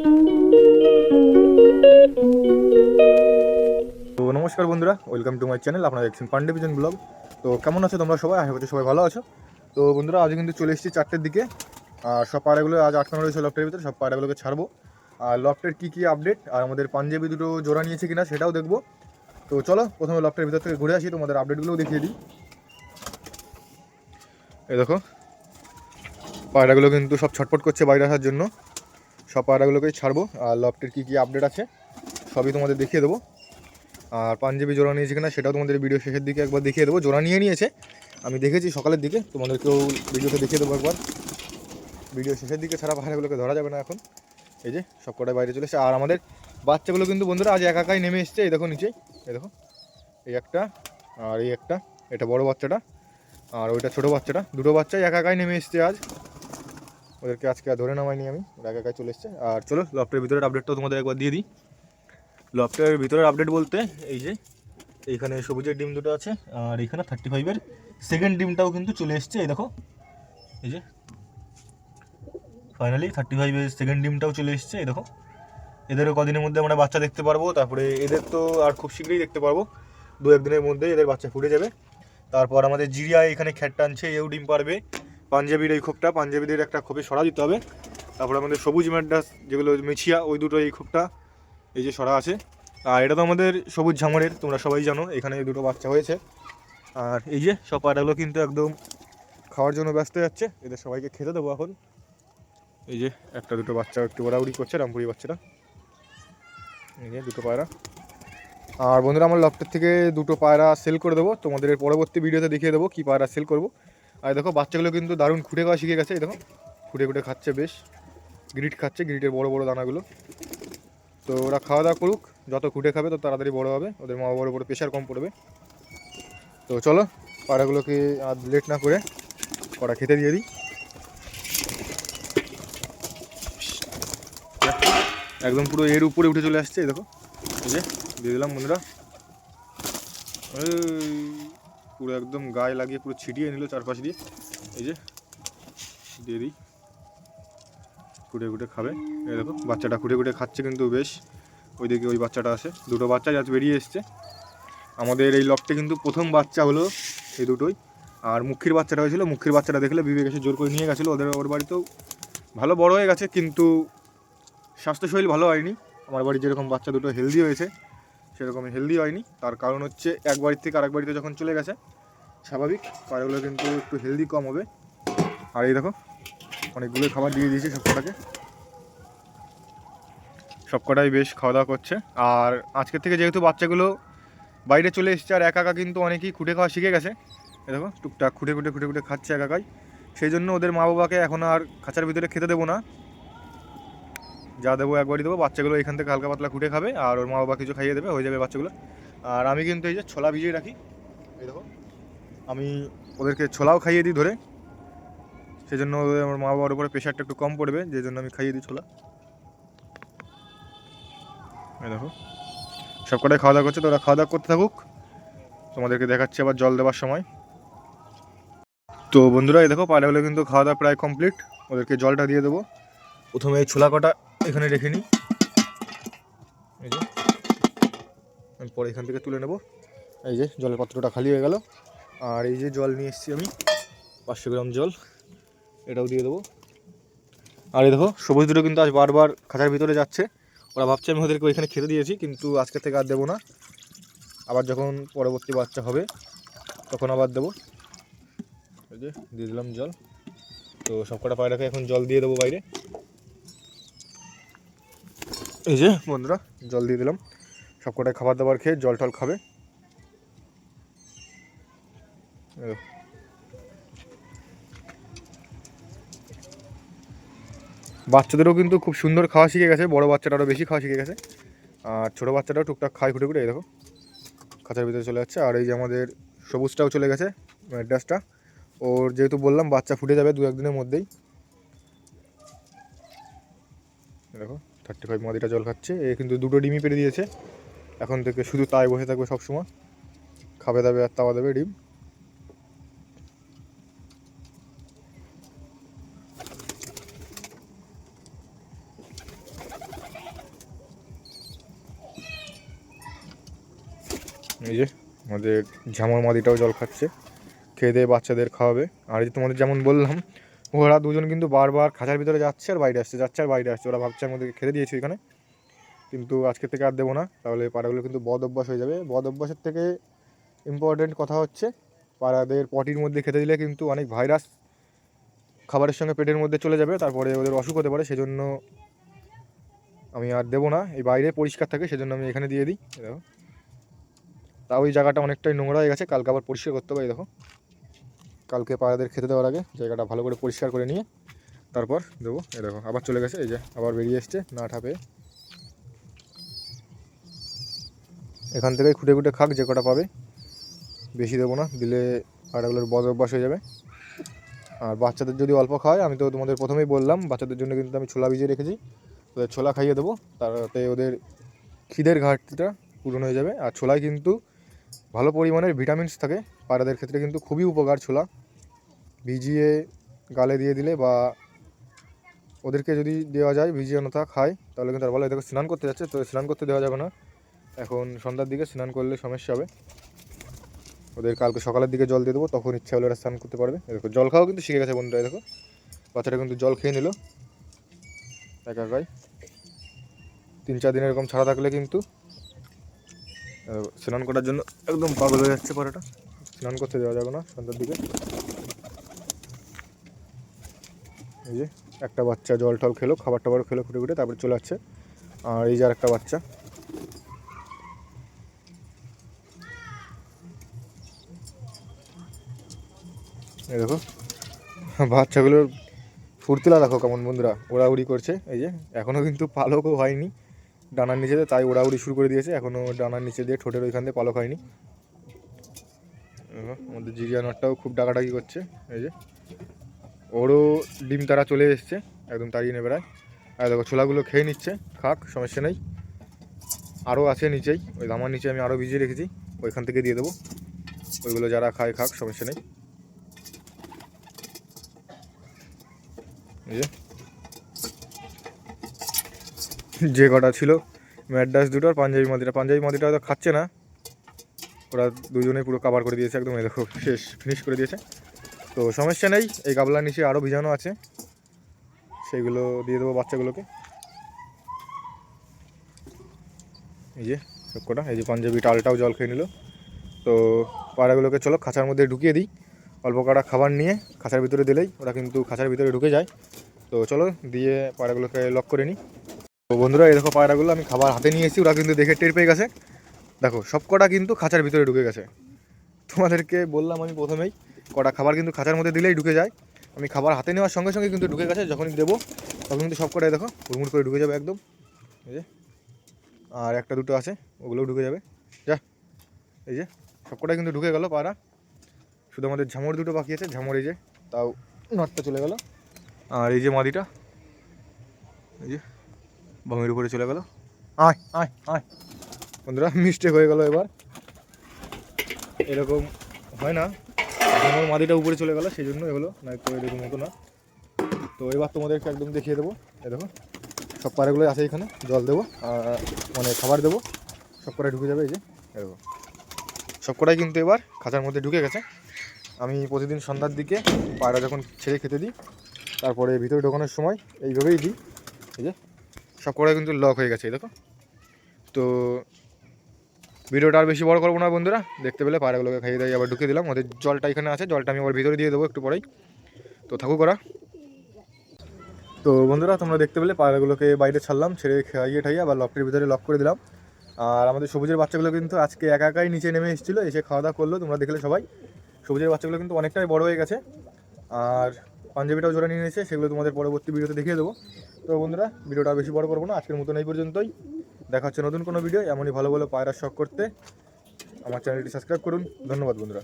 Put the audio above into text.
তো নমস্কার বন্ধুরা ওয়েলকাম টু মাই চ্যানেল আপনারা দেখছেন পান্ডে ভিজন ব্লগ তো কেমন আছো তোমরা সবাই? আশা করছি সবাই ভালো আছো। তো বন্ধুরা আজ কিন্তু চলে এসেছি চারটের দিকে। আর সব পায়রাগুলো আজ আটকানো রয়েছে লফটের ভিতরে, সব পায়রাগুলোকে ছাড়বো। আর লফটের কী কী আপডেট আর আমাদের পাঞ্জাবি দুটো জোড়া নিয়েছে কিনা সেটাও দেখব। তো চলো, প্রথমে লফটের ভিতর থেকে ঘুরে আসি, তোমাদের আপডেটগুলোও দেখিয়ে দিই। এই দেখো, পায়রাগুলো কিন্তু সব ছটপট করছে বাইরে আসার জন্য। সব পায়রাগুলোকেই ছাড়বো। আর লফটের কী কী আপডেট আছে, সবই তোমাদের দেখিয়ে দেবো। আর পাঞ্জাবি জোড়া নিয়েছে কিনা সেটাও তোমাদের ভিডিও শেষের দিকে একবার দেখিয়ে দেবো। জোড়া নিয়ে নিয়েছে, আমি দেখেছি সকালের দিকে, তোমাদেরকেও ভিডিওতে দেখিয়ে দেবো একবার। ভিডিও শেষের দিকে ছাড়া পাহাড়গুলোকে ধরা যাবে না এখন। এই যে, সব কটাই বাইরে চলে এসেছে। আর আমাদের বাচ্চাগুলো কিন্তু বন্ধুরা আজ একাকাই নেমে এসছে, এই দেখো নিচে, এই দেখো। এই একটা, আর এই একটা, এটা বড় বাচ্চাটা। আর ওইটা ছোটো বাচ্চাটা, দুটো বাচ্চাই একাকাই নেমে এসছে আজ। ওদেরকে আজকে ধরে নামাইনি আমি, ওরা একাকাই চলে এসছে। আর চলো লফটের ভিতরের আপডেটটাও তোমাদের একবার দিয়ে দিই। লফটের ভিতরের আপডেট বলতে, এই যে, এইখানে সবুজের ডিম দুটো আছে, আর এইখানে থার্টি ফাইভের সেকেন্ড ডিমটাও কিন্তু চলে এসছে, এই দেখো। এই যে ফাইনালি থার্টি ফাইভের সেকেন্ড ডিমটাও চলে এসছে, এই দেখো। এদেরও কদিনের মধ্যে আমরা বাচ্চা দেখতে পারব, তারপরে এদের তো আর খুব শীঘ্রই দেখতে পারব। দু একদিনের মধ্যে এদের বাচ্চা ফুটে যাবে। তারপর আমাদের জিরিয়া এখানে খ্যাট টানছে, এও ডিম পারবে। পাঞ্জাবির এই খোপটা, পাঞ্জাবিদের একটা খোপে সরা দিতে হবে। তারপর আমাদের সবুজ ম্যাডাস যেগুলো মেছিয়া, ওই দুটো এই খোপটা, এই যে সরা আছে। আর এটা তো আমাদের সবুজ ঝামরের তোমরা সবাই জানো, এখানে এই দুটো বাচ্চা হয়েছে। আর এই যে সব পায়রাগুলো কিন্তু একদম খাওয়ার জন্য ব্যস্ত যাচ্ছে। এদের সবাইকে খেতে দেবো এখন। এই যে একটা দুটো বাচ্চা একটু ওড়াউড়ি করছে, রামপুরি বাচ্চাটা। এই যে দুটো পায়রা। আর বন্ধুরা, আমার লকটার থেকে দুটো পায়রা সেল করে দেবো। তোমাদের পরবর্তী ভিডিওতে দেখিয়ে দেবো কী পায়রা সেল করব। আর দেখো, বাচ্চাগুলো কিন্তু দারুণ খুঁটে খাওয়া শিখে গেছে। এই দেখো, খুঁটে খুঁটে খাচ্ছে বেশ। গ্রিট খাচ্ছে, গ্রিটের বড় বড় দানাগুলো। তো ওরা খাওয়া দাওয়া করুক, যত খুঁটে খাবে, তত তাড়াতাড়ি বড় হবে। ওদের মা বাবার উপরে প্রেশার কম পড়বে। তো চলো, পাড়াগুলোকে আর লেট না করে কড়া খেতে দিয়ে দিই। একদম পুরো এর উপরে উঠে চলে আসছে, এই দেখো। এই যে, দিয়ে দিলাম বন্ধুরা। পুরো একদম গায়ে লাগিয়ে পুরো ছিটিয়ে নিল চারপাশ দিয়ে। এই যে, দিয়ে দিই। খুঁটে খুঁটে খাবে। এই দেখো, বাচ্চাটা খুঁটে কুটে খাচ্ছে কিন্তু বেশ। ওইদিকে ওই বাচ্চাটা আছে। দুটো বাচ্চা আজ বেরিয়ে এসছে। আমাদের এই লকটে কিন্তু প্রথম বাচ্চা হলো এই দুটোই। আর মুখির বাচ্চাটা হয়েছিল। মুখির বাচ্চাটা দেখলে বিবেক এসে জোর করে নিয়ে গেছিল। ওদের, ওর বাড়িতেও ভালো বড় হয়ে গেছে, কিন্তু স্বাস্থ্য শরীর ভালো হয়নি। আমার বাড়ির যেরকম বাচ্চা দুটো হেলদি হয়েছে সেরকম হেলদি হয়নি। তার কারণ হচ্ছে এক বাড়ির থেকে আরেক বাড়িতে যখন চলে গেছে, স্বাভাবিক, পায়রাগুলো কিন্তু একটু হেলদি কম হবে। আর এই দেখো, অনেকগুলো খাবার দিয়ে দিয়েছি সব কটাকে সব কটাই বেশ খাওয়া দাওয়া করছে। আর আজকের থেকে যেহেতু বাচ্চাগুলো বাইরে চলে এসছে, আর একা একা কিন্তু অনেকেই খুঁটে খাওয়া শিখে গেছে। এ দেখো, টুকটাক খুঁটে খুঁটে খুঁটে খুঁটে খাচ্ছে একাকাই। সেই জন্য ওদের মা বাবাকে এখন আর খাঁচার ভিতরে খেতে দেবো না। যা দেবো একবারই দেবো। বাচ্চাগুলো এখান থেকে হালকা পাতলা খুঁটে খাবে আর ওর মা বাবা কিছু খাইয়ে দেবে, হয়ে যাবে বাচ্চাগুলো। আর আমি কিন্তু এই যে ছোলা ভিজিয়ে রাখি। এই দেখো, আমি ওদেরকে ছোলাও খাইয়ে দিই ধরে। সেই জন্য আমার মা বাবার উপরে প্রেশারটা একটু কম পড়বে, যে জন্য আমি খাইয়ে দিই ছোলা। এই দেখো, সব কটাই খাওয়া দাওয়া করছে, তো ওরা খাওয়া দাওয়া করতে থাকুক। তোমাদেরকে দেখাচ্ছি আবার জল দেওয়ার সময়। তো বন্ধুরা, এই দেখো পায়রাগুলো কিন্তু খাওয়া দাওয়া প্রায় কমপ্লিট ওদেরকে জলটা দিয়ে দেবো। প্রথমে এই ছোলা কটা এখানে রেখে নিই। এই যে, আমি পরে এখান থেকে তুলে নেব। এই যে, জলের পাত্রটা খালি হয়ে গেল। আর এই যে জল নিয়ে এসেছি আমি, পাঁচশো গ্রাম জল, এটাও দিয়ে দেবো। আর এই দেখো, সবুজ দুটো কিন্তু আজ বারবার খাঁচার ভিতরে যাচ্ছে। ওরা ভাবছে আমি ওদেরকে ওইখানে খেতে দিয়েছি, কিন্তু আজকে থেকে আর দেবো না। আবার যখন পরবর্তী বাচ্চা হবে, তখন আবার দেবো। এই যে, দিয়ে দিলাম জল। তো সবকটা পায়রাকে এখন জল দিয়ে দেবো বাইরে। এই যে, বন্ধুরা, জল দিয়ে দিলাম। সবকটাই খাবার দাবার খেয়ে জল টল খাবে। বাচ্চাদেরও কিন্তু খুব সুন্দর খাওয়া শিখে গেছে, বড় বাচ্চাটা বেশি খাওয়া শিখে গেছে। আর ছোটো বাচ্চাটাও টুকটাক খায় খুঁটে খুঁটে এই দেখো। খাঁচার ভিতরে চলে যাচ্ছে। আর এই যে আমাদের সবুজটাও চলে গেছে ম্যাড্রাসটা ওর যেহেতু বললাম, বাচ্চা ফুটে যাবে দু একদিনের মধ্যেই দেখো। থার্টি ফাইভ মাদিটা জল খাচ্ছে। এ কিন্তু দুটো ডিমই পেরে দিয়েছে। এখন থেকে শুধু তাই বসে থাকবে সবসময়। খাবে দাবে আর তাওয়া দেবে ডিম। এই যে, আমাদের ঝামর মাদিটাও জল খাচ্ছে। খেয়ে দিয়ে বাচ্চাদের খাওয়াবে। আর এই তোমাদের যেমন বললাম ওরা দুজন কিন্তু বারবার খাঁচার ভিতরে যাচ্ছে আর বাইরে আসছে, যাচ্ছে আর বাইরে আসছে। ওরা ভাবছে আমাদের খেতে দিয়েছি এখানে। কিন্তু আজকে থেকে আর দেবো না, তাহলে পাড়াগুলো কিন্তু বদ অভ্যাস হয়ে যাবে। বদ অভ্যাসের থেকে ইম্পর্টেন্ট কথা হচ্ছে, পাড়াদের পটির মধ্যে খেতে দিলে কিন্তু অনেক ভাইরাস খাবারের সঙ্গে পেটের মধ্যে চলে যাবে, তারপরে ওদের অসুখ হতে পারে। সেজন্য আমি আর দেবো না। এই বাইরে পরিষ্কার থাকে, সেজন্য আমি এখানে দিয়ে দিই। দেখো। তাও ওই জায়গাটা অনেকটাই নোংরা হয়ে গেছে, কালকে আবার পরিষ্কার করতে হবে দেখো। কালকে পাড়াদের খেতে দেওয়ার আগে জায়গাটা ভালো করে পরিষ্কার করে নিয়ে তারপর দেবো। এই দেখো, আবার চলে গেছে, এই যে আবার বেরিয়ে এসছে, না ঠাপে। এখান থেকেই খুঁটে খুঁটে খাক, যে কটা পাবে। বেশি দেবো না, দিলে পাড়াগুলোর বদ অভ্যাস হয়ে যাবে। আর বাচ্চাদের যদি অল্প খাওয়ায় আমি তো তোমাদের প্রথমেই বললাম, বাচ্চাদের জন্য কিন্তু আমি ছোলা ভিজিয়ে রেখেছি। ওদের ছোলা খাইয়ে দেবো, তাতে ওদের খিদের ঘাটতিটা পূরণ হয়ে যাবে। আর ছোলায় কিন্তু ভালো পরিমাণের ভিটামিনস থাকে। পায়রাদের ক্ষেত্রে কিন্তু খুবই উপকার ছোলা। ভিজিয়ে গালে দিয়ে দিলে বা ওদেরকে যদি দেওয়া যায়, ভিজিয়ে নথা খায়, তাহলে কিন্তু আর ভালো দেখো, স্নান করতে যাচ্ছে, তো স্নান করতে দেওয়া যাবে না। এখন সন্ধ্যার দিকে স্নান করলে সমস্যা হবে। ওদের কালকে সকালের দিকে জল দিয়ে দেবো, তখন ইচ্ছা হলে ওরা স্নান করতে পারবে। দেখো, জল খাওয়াও কিন্তু শিখে গেছে বন্ধুরা দেখো। বাচ্চাটা কিন্তু জল খেয়ে নিল। একা একাই তিন চার দিন এরকম ছাড়া থাকলে কিন্তু স্নান করার জন্য একদম পাগল হয়ে যাচ্ছে পরেটা স্নান করতে দেওয়া যাবে না সন্ধ্যার দিকে। এই যে, একটা বাচ্চা জল টল খেলো, খাবার টাবার খেলো খুঁটে খুঁটে, তারপরে চলে আসছে। আর এই যে আর একটা বাচ্চা। এই দেখো বাচ্চাগুলোর ফুর্তিলা দেখো কেমন বন্ধুরা, ওড়াউড়ি করছে। এই যে এখনও কিন্তু পালকও হয়নি, ডানার নিচে তাই ওড়াউড়ি শুরু করে দিয়েছে। এখনও ডানার নিচে দিয়ে, ঠোঁটের ওইখান দিয়ে পালক হয়নি। আমাদের জিরিয়া নটটাও খুব ডাকাডাকি করছে। এই যে ওরও ডিম তারা চলে এসছে, একদম তাড়িয়ে নেবে প্রায় আর দেখো, ছোলাগুলো খেয়ে নিচ্ছে, খাক, সমস্যা নেই। আরও আছে নিচেই, ওই ধামার নিচে আমি আরও ভিজিয়ে রেখেছি, ওইখান থেকে দিয়ে দেবো। ওইগুলো যারা খায় খাক, সমস্যা নেই। যে। কটা ছিল ম্যাডাস দুটো আর পাঞ্জাবি মাদিটা পাঞ্জাবি মাদিটা হয়তো খাচ্ছে না। ওরা দুজনেই পুরো কাভার করে দিয়েছে, একদম দেখো, শেষ ফিনিশ করে দিয়েছে। তো সমস্যা নেই, এই গাবলার নিচে আরও ভিজানো আছে। সেইগুলো দিয়ে দেবো বাচ্চাগুলোকে। এই যে সব কটা এই যে পাঞ্জাবি টালটাও জল খেয়ে নিল। তো পায়রাগুলোকে চলো, খাঁচার মধ্যে ঢুকিয়ে দিই। অল্প কটা খাবার নিয়ে খাঁচার ভিতরে দিলেই ওরা কিন্তু খাঁচার ভিতরে ঢুকে যায়। তো চলো, দিয়ে পায়রাগুলোকে লক করে নিই। তো বন্ধুরা, এই দেখো পায়রাগুলো আমি খাবার হাতে নিয়ে এসেছি, ওরা কিন্তু দেখে টের পেয়ে গেছে। দেখো সব কটা কিন্তু খাঁচার ভিতরে ঢুকে গেছে। তোমাদেরকে বললাম আমি প্রথমেই কটা খাবার কিন্তু খাঁচার মধ্যে দিলেই ঢুকে যায়। আমি খাবার হাতে নেওয়ার সঙ্গে সঙ্গে কিন্তু ঢুকে গেছে, যখনই দেবো তখন কিন্তু সব কটাই দেখো হুড়মুড় করে ঢুকে যাবে একদম। এই যে, আর একটা দুটো আছে, ওগুলোও ঢুকে যাবে। যা, এই যে, সব কটাই কিন্তু ঢুকে গেল পায়রা শুধু আমাদের ঝামর দুটো বাকি আছে, ঝামর এই যে, তাও নটটা চলে গেল। আর এই যে মাদিটা, এই যে, বামের উপরে চলে গেল। আয় আয় আয়। বন্ধুরা মিস্টেক হয়ে গেল এবার। এরকম হয় না। আমার মাদিটা উপরে চলে গেল সেই জন্য এগুলো না তো এরকম হতো না। তো এবার তোমাদেরকে একদম দেখিয়ে দেবো। এই দেখো, সব পাড়াগুলোই আছে এখানে, জল দেবো, আর মানে খাবার দেবো। সব কটাই ঢুকে যাবে এই যে এরকম সব কটাই কিন্তু এবার খাঁচার মধ্যে ঢুকে গেছে। আমি প্রতিদিন সন্ধ্যার দিকে পায়রা যখন ছেড়ে খেতে দিই, তারপরে ভিতরে ঢোকানোর সময় এইভাবেই দিই। এই যে, সব কটাই কিন্তু লক হয়ে গেছে, এই দেখো। তো ভিডিওটা আর বেশি বড় করব না বন্ধুরা। দেখতে পেলে পায়রাগুলোকে খাইয়ে দিয়ে আবার ঢুকিয়ে দিলাম। ওদের জলটা এখানে আছে, জলটা আমি আবার ভিতরে দিয়ে দেবো একটু পরেই। তো থাকুক ওরা তো বন্ধুরা, তোমরা দেখতে পেলে পায়রাগুলোকে বাইরে ছাড়লাম, ছেড়ে খাইয়ে ঠাইয়ে আবার লকটির ভিতরে লক করে দিলাম। আর আমাদের সবুজের বাচ্চাগুলো কিন্তু আজকে একা একাই নিচে নেমে এসেছিল, এসে খাওয়া দাওয়া করল, তোমরা দেখলে সবাই। সবুজের বাচ্চাগুলো কিন্তু অনেকটাই বড় হয়ে গেছে। আর পাঞ্জাবিটাও জোড়া নিয়ে নিয়েছে, সেগুলো তোমাদের পরবর্তী ভিডিওতে দেখিয়ে দেবো। তো বন্ধুরা, ভিডিওটা বেশি বড় করব না, আজকের মতন এই পর্যন্তই। দেখা হচ্ছে নতুন কোনো ভিডিও এমনই ভালো ভালো পায়রার শখ করতে। আমার চ্যানেলটি সাবস্ক্রাইব করুন। ধন্যবাদ বন্ধুরা।